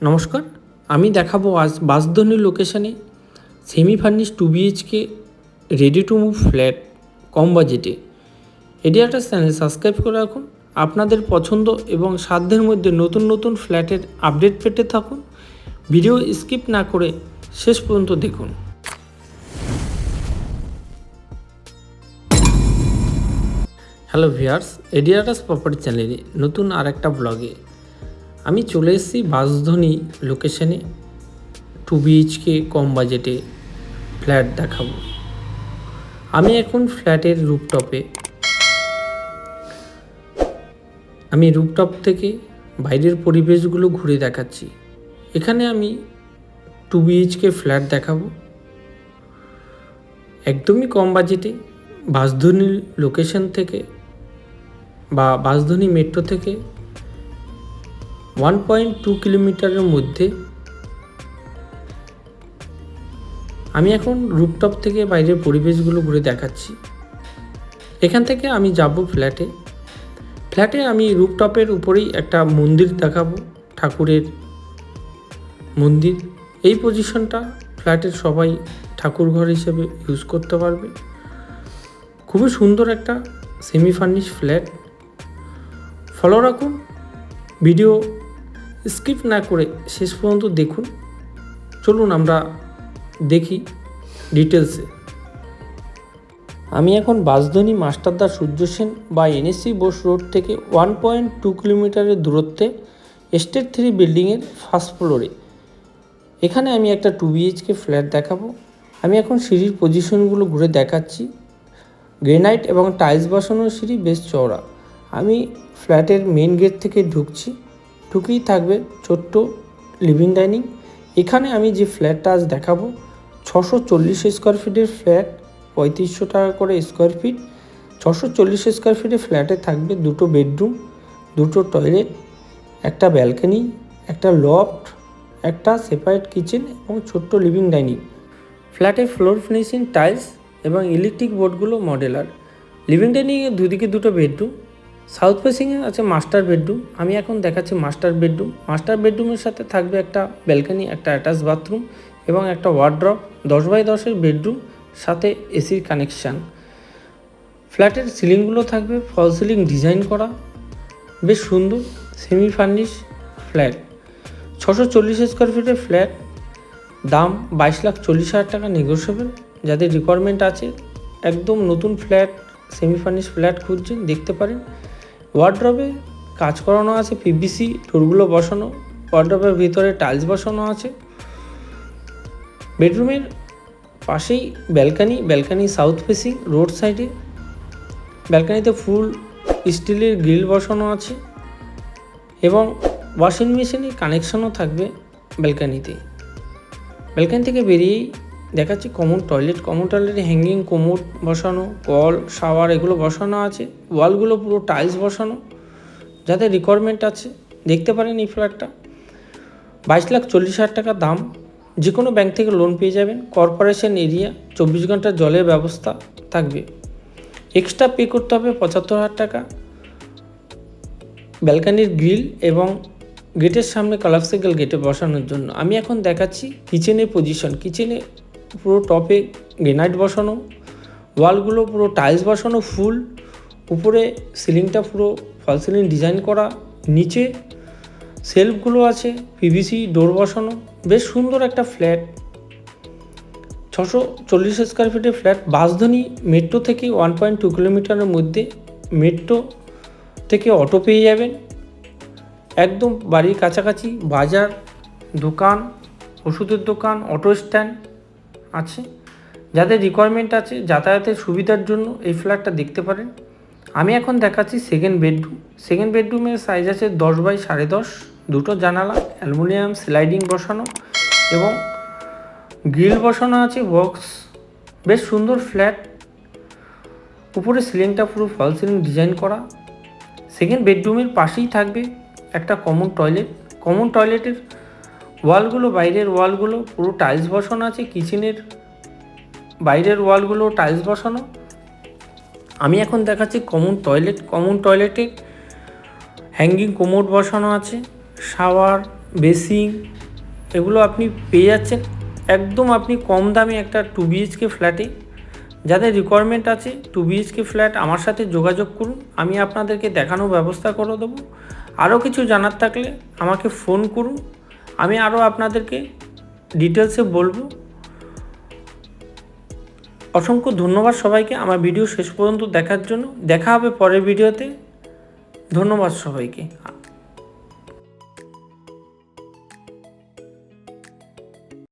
নমস্কার, আমি দেখাবো আজ বাসধনী লোকেশানে semi furnish two BHK ready to move flat কম বাজেটে এডিয়াটার চ্যানেল সাবস্ক্রাইব করে রাখুন। আপনাদের পছন্দ এবং সাধ্যের মধ্যে নতুন নতুন ফ্ল্যাটের আপডেট পেতে থাকুন। ভিডিও স্কিপ না করে শেষ পর্যন্ত দেখুন। হ্যালো ভিয়ার্স এডিয়াটাস প্রপার্টি চ্যানেলে নতুন আর একটা ব্লগে আমি চলে এসেছি বাসধনী লোকেশনে টু বিএইচকে কম বাজেটে ফ্ল্যাট দেখাবো। আমি এখন ফ্ল্যাটের রুপটপে আমি রুপটপ থেকে বাইরের পরিবেশগুলো ঘুরে দেখাচ্ছি। এখানে আমি টু বিএইচকে ফ্ল্যাট দেখাবো। একদমই কম বাজেটে বাসধনী লোকেশন থেকে বা বাসধনী মেট্রো থেকে ওয়ান পয়েন্ট টু কিলোমিটারের মধ্যে আমি এখন রুপটপ থেকে বাইরের পরিবেশগুলো ঘুরে দেখাচ্ছি। এখান থেকে আমি যাব ফ্ল্যাটে ফ্ল্যাটে আমি রুপটপের উপরেই একটা মন্দির দেখাবো, ঠাকুরের মন্দির। এই পজিশনটা ফ্ল্যাটের সবাই ঠাকুর ঘর হিসেবে ইউজ করতে পারবে। খুবই সুন্দর একটা সেমি ফার্নিশ ফ্ল্যাট ফলো রাখুন। ভিডিও স্কিপ না করে শেষ পর্যন্ত দেখুন। চলুন আমরা দেখি ডিটেলসে আমি এখন বাসধনী মাস্টারদা সূর্য সেন বা এনএসসি বোস রোড থেকে ওয়ান পয়েন্ট টু কিলোমিটারের দূরত্বে এস্টেট থ্রি বিল্ডিংয়ের ফার্স্ট ফ্লোরে এখানে আমি একটা টু বিএইচকে ফ্ল্যাট দেখাবো। আমি এখন সিঁড়ির পজিশনগুলো ঘুরে দেখাচ্ছি। গ্রেনাইট এবং টাইলস বসানো সিঁড়ি বেশ চওড়া। আমি ফ্ল্যাটের মেন গেট থেকে ঢুকছি। ঢুকেই থাকবে ছোট্ট লিভিং ডাইনিং এখানে আমি যে ফ্ল্যাটটা আজ দেখাবো, ছশো চল্লিশ স্কোয়ার ফিটের ফ্ল্যাট পঁয়ত্রিশশো টাকা করে স্কোয়ার ফিট ছশো চল্লিশ স্কোয়ার ফিটের ফ্ল্যাটে থাকবে দুটো বেডরুম দুটো টয়লেট একটা ব্যালকনি একটা লফট একটা সেপারেট কিচেন এবং ছোট্ট লিভিং ডাইনিং ফ্ল্যাটে ফ্লোর ফিনিশিং টাইলস এবং ইলেকট্রিক বোর্ডগুলো মডেলার লিভিং ডাইনিংয়ে দুদিকে দুটো বেডরুম সাউথ ফেসিংয়ে আছে মাস্টার বেডরুম। আমি এখন দেখাচ্ছি মাস্টার বেডরুম। মাস্টার বেডরুমের সাথে থাকবে একটা ব্যালকনি, একটা অ্যাটাচ বাথরুম এবং একটা ওয়ার্ড্রপ। দশ বাই দশের বেডরুম, সাথে এসির কানেকশান। ফ্ল্যাটের সিলিংগুলো থাকবে ফল সিলিং ডিজাইন করা। বেশ সুন্দর সেমি ফার্নিশ ফ্ল্যাট। ছশো চল্লিশ স্কোয়ার ফিটের ফ্ল্যাট। দাম বাইশ লাখ চল্লিশ হাজার টাকা নেগোসিয়েবল যাদের রিকোয়ারমেন্ট আছে, একদম নতুন ফ্ল্যাট সেমি ফার্নিশ ফ্ল্যাট খুঁজছেন, দেখতে পারেন। ওয়ার্ড্রবে কাজ করানো আছে পিভিসি ডোরগুলো বসানো ওয়ার্ড্রবের ভিতরে টাইলস বসানো আছে। বেডরুমের পাশেই balcony balcony south facing road সাইডে ব্যালকানিতে ফুল স্টিলের গ্রিল বসানো আছে এবং ওয়াশিং মেশিনের কানেকশনও থাকবে ব্যালকানিতে ব্যালকানি থেকে বেরিয়েই দেখাচ্ছি কমন টয়লেট কমন টয়লেটে হ্যাঙ্গিং কোমোড বসানো কল শাওয়ার এগুলো বসানো আছে। ওয়ালগুলো পুরো টাইলস বসানো। যাদের রিকোয়ারমেন্ট আছে। দেখতে পারেন এই ফ্ল্যাটটা বাইশ লাখ চল্লিশ হাজার টাকা দাম। যে কোনো ব্যাংক থেকে লোন পেয়ে যাবেন। কর্পোরেশন এরিয়া চব্বিশ ঘণ্টা জলের ব্যবস্থা থাকবে। এক্সট্রা পে করতে হবে পঁচাত্তর হাজার টাকা। ব্যালকানির গ্রিল এবং গেটের সামনে কলাপসিক্যাল গেটে বসানোর জন্য। আমি এখন দেখাচ্ছি কিচেনের পজিশন কিচেনে পুরো টপে গ্রেনাইট বসানো, ওয়ালগুলো পুরো টাইলস বসানো ফুল, উপরে সিলিংটা পুরো ফল সিলিং ডিজাইন করা, নিচে সেলফগুলো আছে, পিভিসি, ডোর বসানো, বেশ সুন্দর একটা ফ্ল্যাট। ছশো চল্লিশ স্কোয়ার ফিটের ফ্ল্যাট বাসধনী মেট্রো থেকে ওয়ান পয়েন্ট টু কিলোমিটারের মধ্যে মেট্রো থেকে অটো পেয়ে যাবেন। একদম বাড়ির কাছাকাছি বাজার, দোকান, ওষুধের দোকান, অটো স্ট্যান্ড আছে। যাদের রিকোয়ারমেন্ট আছে, যাতায়াতের সুবিধার জন্য এই ফ্ল্যাটটা দেখতে পারেন। আমি এখন দেখাচ্ছি সেকেন্ড বেডরুম সেকেন্ড বেডরুমের সাইজ আছে দশ বাই সাড়ে দশ। দুটো জানালা, অ্যালুমিনিয়াম স্লাইডিং বসানো এবং গ্রিল বসানো আছে বক্স বেশ সুন্দর ফ্ল্যাট উপরে সিলিংটা পুরো ফল সিলিং ডিজাইন করা। সেকেন্ড বেডরুমের পাশেই থাকবে একটা কমন টয়লেট কমন টয়লেটের ওয়ালগুলো, বাইরের ওয়ালগুলো, পুরো টাইলস বসানো আছে, কিচেনের বাইরের ওয়ালগুলো টাইলস বসানো। আমি এখন দেখাচ্ছি কমন টয়লেট, কমন টয়লেটে হ্যাঙ্গিং কোমোড বসানো আছে, শাওয়ার বেসিং এগুলো আপনি পেয়ে যাচ্ছেন একদম আপনি কম দামে একটা টু বিএইচকে ফ্ল্যাটে। যাদের রিকোয়ারমেন্ট আছে টু বিএইচকে ফ্ল্যাট আমার সাথে যোগাযোগ করুন, আমি আপনাদেরকে দেখানোর ব্যবস্থা করে দেবো। আরও কিছু জানার থাকলে আমাকে ফোন করুন। আমি আরও আপনাদেরকে ডিটেলসে বলব। অসংখ্য ধন্যবাদ সবাইকে আমার ভিডিও শেষ পর্যন্ত দেখার জন্য। দেখা হবে পরের ভিডিওতে ধন্যবাদ সবাইকে।